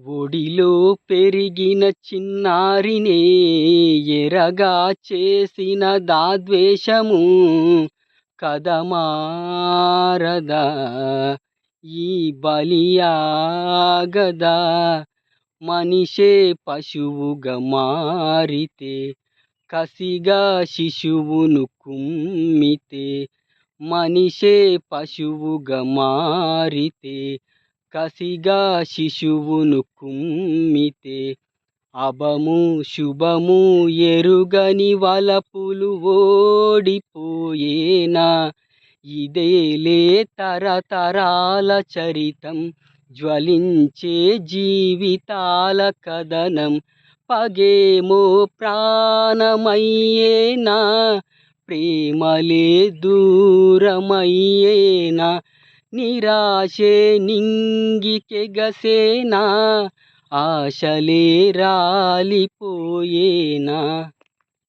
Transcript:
ఒడిలో పెరిగిన చిన్నారినే ఎరగా చేసిన దాద్వేషము కదమారదా ఈ బలియాగదా. మనిషే పశువుగా మారితే కసిగా శిశువును కుమ్మితే మనిషే పశువుగా మారితే కసిగా శిశువును కుమ్మితే అభము శుభము ఎరుగని వలపులు ఓడిపోయేనా? ఇదేలే తరతరాల చరితం జ్వలించే జీవితాల కథనం. పగేమో ప్రాణమయ్యేనా? ప్రేమలే దూరమయ్యేనా? నిరాశే నింగికెగసేనా? ఆశలే రాలిపోయేనా?